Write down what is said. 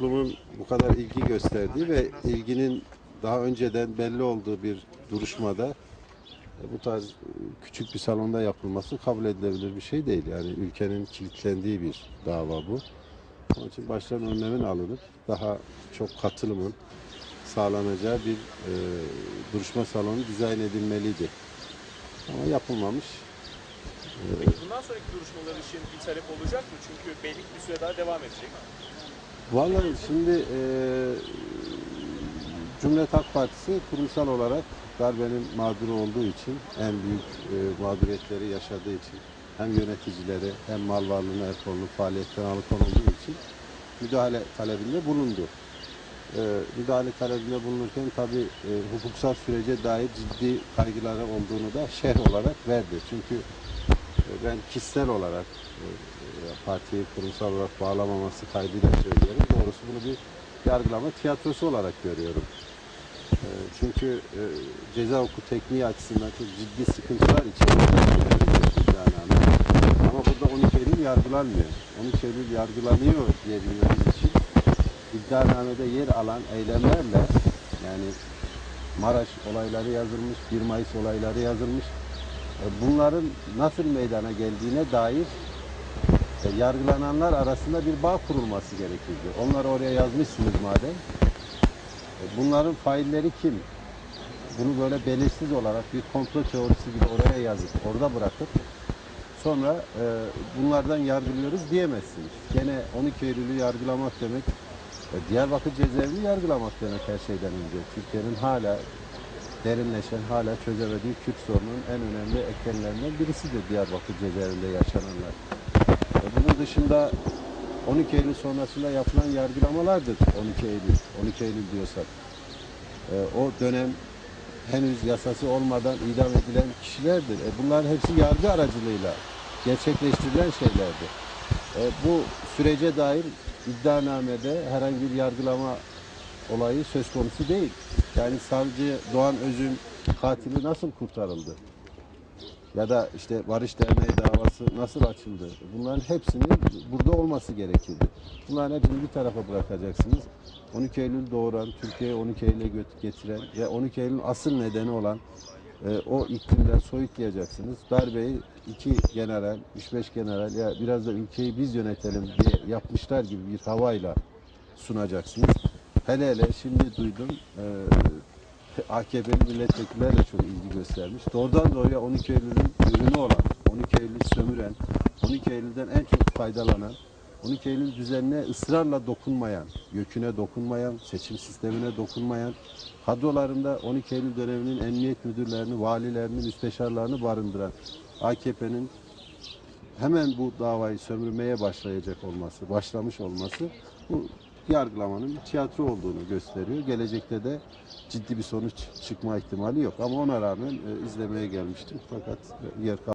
toplumun bu kadar ilgi gösterdiği ve ilginin daha önceden belli olduğu bir duruşmada e, bu tarz e, küçük bir salonda yapılması kabul edilebilir bir şey değil. Yani ülkenin kilitlendiği bir dava bu. Onun için baştan önlemin alınıp daha çok katılımın sağlanacağı bir e, duruşma salonu dizayn edilmeliydi. Ama yapılmamış. Peki bundan sonraki duruşmalar için bir talep olacak mı? Çünkü belli bir süre daha devam edecek. Vallahi şimdi e, Cumhuriyet Halk Partisi kurumsal olarak darbenin mağduru olduğu için en büyük e, mağduriyetleri yaşadığı için hem yöneticileri hem mal varlığına el konulu faaliyetten alıkonulduğu için müdahale talebinde bulundu. E, müdahale talebinde bulunurken tabi e, hukuksal sürece dair ciddi kaygıları olduğunu da şerh olarak verdi. Çünkü e, ben kişisel olarak e, partiyi kurumsal olarak bağlamaması kaydıyla söylüyorum. Doğrusu bunu bir yargılama tiyatrosu olarak görüyorum. E, Çünkü e, ceza hukuku tekniği açısından çok ciddi sıkıntılar içeriyor. Ama burada 12 Eylül yargılanmıyor. 12 Eylül yargılanıyor diyebilmemiz için iddianamede yer alan eylemlerle yani Maraş olayları yazılmış, 1 Mayıs olayları yazılmış. E, Bunların nasıl meydana geldiğine dair yargılananlar arasında bir bağ kurulması gerekirdi. Onları oraya yazmışsınız madem. E, Bunların failleri kim? Bunu böyle belirsiz olarak bir komplo teorisi gibi oraya yazıp orada bırakıp sonra e, bunlardan yargılıyoruz diyemezsiniz. Gene 12 Eylül'ü yargılamak demek e, Diyarbakır cezaevini yargılamak demek her şeyden önce. Türkiye'nin hala derinleşen, hala çözemediği Kürt sorunun en önemli eksenlerinden birisidir Diyarbakır cezaevinde yaşananlar. E, Bunun dışında 12 Eylül sonrasında yapılan yargılamalardır 12 Eylül, 12 Eylül diyorsak. E, O dönem henüz yasası olmadan idam edilen kişilerdir. E, Bunların hepsi yargı aracılığıyla gerçekleştirilen şeylerdir. E, Bu sürece dair iddianamede herhangi bir yargılama olayı söz konusu değil. Yani savcı Doğan Öz'ün katili nasıl kurtarıldı? Ya da işte Barış Derneği davası nasıl açıldı? Bunların hepsinin burada olması gerekirdi. Bunların hepsini bir tarafa bırakacaksınız. 12 Eylül doğuran, Türkiye'yi 12 Eylül'e getiren ve 12 Eylül'ün asıl nedeni olan e, o iklimden soyutlayacaksınız. Darbeyi iki general, 3-5 general ya biraz da ülkeyi biz yönetelim diye yapmışlar gibi bir havayla sunacaksınız. Hele hele şimdi duydum e, AKP'li milletvekilleri de çok ilgi göstermiş. Doğrudan doğruya 12 Eylül'ün ürünü olan, 12 Eylül sömüren, 12 Eylül'den en çok faydalanan, 12 Eylül düzenine ısrarla dokunmayan, göküne dokunmayan, seçim sistemine dokunmayan, kadrolarında 12 Eylül döneminin emniyet müdürlerini, valilerini, müsteşarlarını barındıran AKP'nin hemen bu davayı sömürmeye başlayacak olması, başlamış olması bu yargılamanın tiyatro olduğunu gösteriyor. Gelecekte de ciddi bir sonuç çıkma ihtimali yok. Ama ona rağmen e, izlemeye gelmiştim. Fakat yer